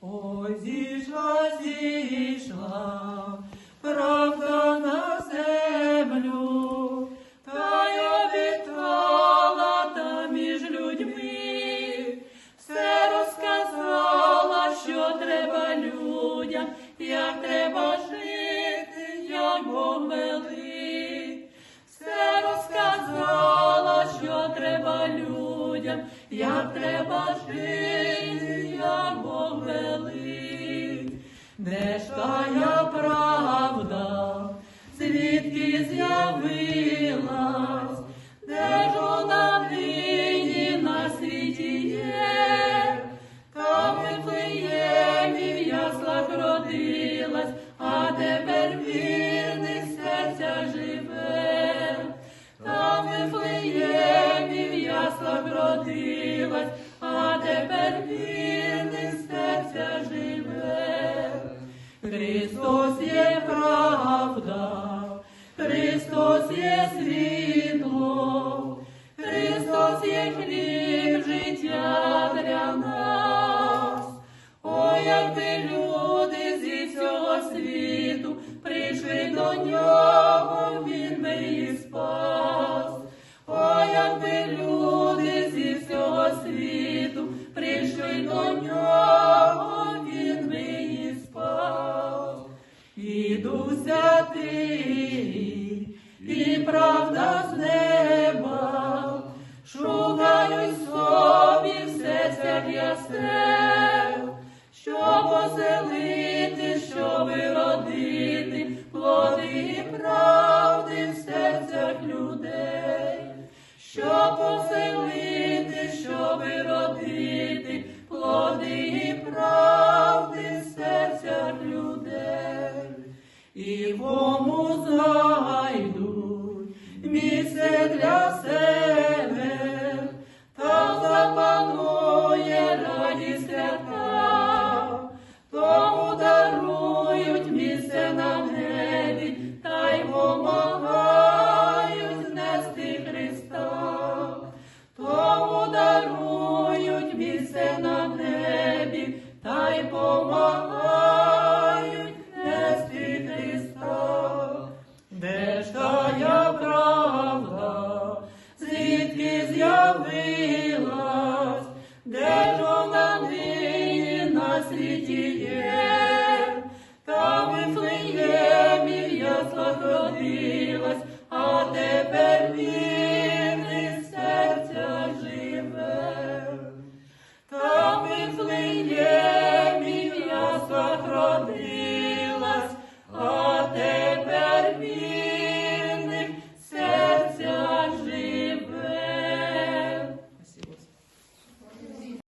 Ой, зійшла, людям, як треба жити, як Бог велить. Де ж тая правда, звідки з'явилась, вірних серця живе. Христос є правда, Христос є світло, Христос є хліб життя для нас. Ой, якби люди зі всього світу прийшли до нього, він би їх спас. Ой, якби люди і правда з неба, шукаю собі в серцях ясел, щоб оселити, щоб родити плоди правди в серцях людей, щоб оселити, щоб родити плоди правди в серцях людей, і місце для себе, та запанує радість свята, тому дарують місце на небі та й помагають знести Христа, тому дарують місце нам небі та й помагають.